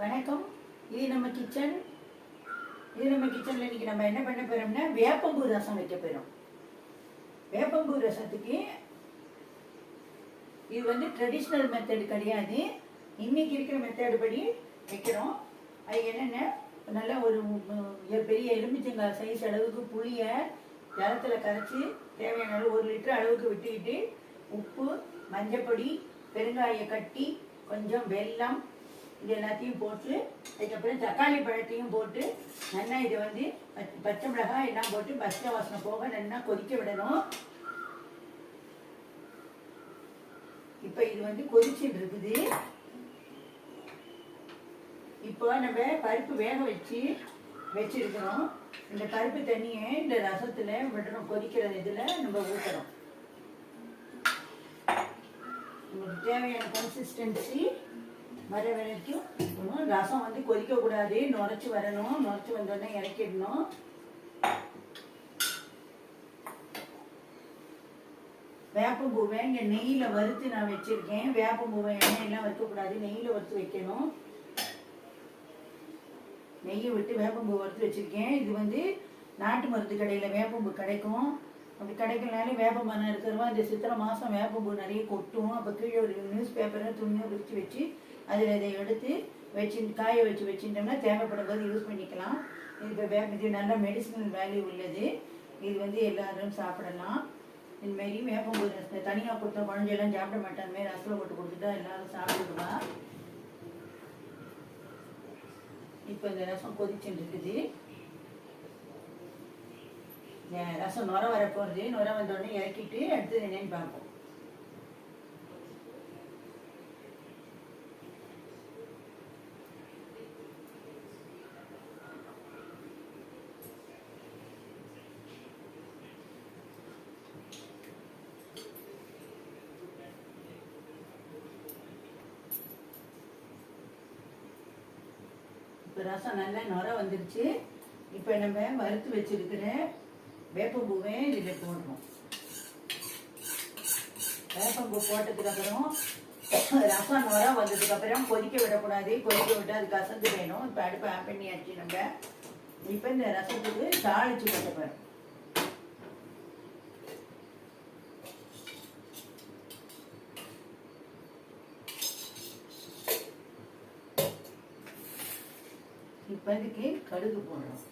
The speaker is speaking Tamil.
வணக்கம். இது நம்ம கிச்சன் இது நம்ம கிச்சனில் இன்னைக்கு நம்ம என்ன பண்ண போகிறோம்னா வேப்பம்பூ ரசம் வைக்க போகிறோம் வேப்பம்பூ ரசத்துக்கு இது வந்து ட்ரெடிஷ்னல் மெத்தடு கிடையாது. இன்னைக்கு இருக்கிற மெத்தடு படி வைக்கிறோம். அது என்னென்ன? நல்ல ஒரு பெரிய எலுமிச்சங்காய் சைஸ் அளவுக்கு புளியை ஜலத்தில் கரைச்சி தேவையான அளவு ஒரு லிட்டர் அளவுக்கு விட்டுக்கிட்டு உப்பு மஞ்சப்பொடி பெருங்காய கட்டி கொஞ்சம் வெல்லம் இது எல்லாத்தையும் போட்டு அதுக்கப்புறம் தக்காளி பழத்தையும் போட்டு நல்லா இதை வந்து பச்சை மிளகாய் எல்லாம் போட்டு பச்சை வாசனை போக நல்லா கொதிக்க விடணும். இப்போ இது வந்து கொதிச்சுட்டு இருக்குது. இப்போ நம்ம பருப்பு வேக வச்சு வச்சிருக்கிறோம். இந்த பருப்பு தண்ணியை இந்த ரசத்துல விடணும் கொதிக்கிற இதுல நம்ம ஊற்றுறோம் நமக்கு தேவையான கன்சிஸ்டன்சி வர வரைக்கும் ரசம் வந்து கொதிக்கக்கூடாது. நுரைச்சி வரணும். நுரைச்சி வந்தோடனே இறக்கிடணும். வேப்பம்பூவை இங்கே நெய்யில் வறுத்து நான் வச்சுருக்கேன். வேப்பம்பூவை எண்ணெயெல்லாம் வறுக்கக்கூடாது. நெய்யில் வறுத்து வைக்கணும். நெய்யை விட்டு வேப்பம்பூ வறுத்து வச்சுருக்கேன். இது வந்து நாட்டு மருந்து கடையில் வேப்பம்பூ கிடைக்கும். அப்படி கிடைக்கலனாலே வேப்ப மரம் இருக்கிறவா இந்த சித்திரை மாதம் வேப்பம்பூ நிறைய கொட்டும். அப்போ கீழே ஒரு நியூஸ் பேப்பரை துணியோ விரித்து வச்சு அதில் இதை எடுத்து வச்சு காய வச்சு வச்சுட்டோம்னா தேவைப்படும் போது யூஸ் பண்ணிக்கலாம். இது இப்போ இது நல்ல மெடிசினல் வேல்யூ உள்ளது. இது வந்து எல்லாரும் சாப்பிடலாம். இதுமாரி வேப்பம்பூ ரசத்தை தனியாக கொடுத்தா குழந்தையெல்லாம் சாப்பிட மாட்டேன் அதுமாரி ரசத்தில் போட்டு கொடுத்துட்டா எல்லாரும் சாப்பிடுவா. இப்போ இந்த ரசம் கொதிச்சுட்டு இருக்குது. ரசம் நுர வர போகிறது நுர வந்தோடனே இறக்கிட்டு அடுத்தது என்னன்னு பார்ப்போம். இப்போ ரசம் நல்லா நுர வந்துருச்சு. இப்போ நம்ம வறுத்து வச்சிருக்கிற வேப்பம்பூவை இதில் போடுறோம் வேப்பம்பூ போட்டதுக்கப்புறம் ரசம் நுர வந்ததுக்கப்புறம் கொதிக்க விடக்கூடாது. கொதிக்க விட்டு அது கசந்து வேணும் இப்போ அடுப்பு ஆன் பண்ணியாச்சு நம்ம. இப்போ இந்த ரசத்துக்கு தாளிச்சு கொட்ட போகிறோம் இப்போ இதுக்கு கடுகு போடணும்?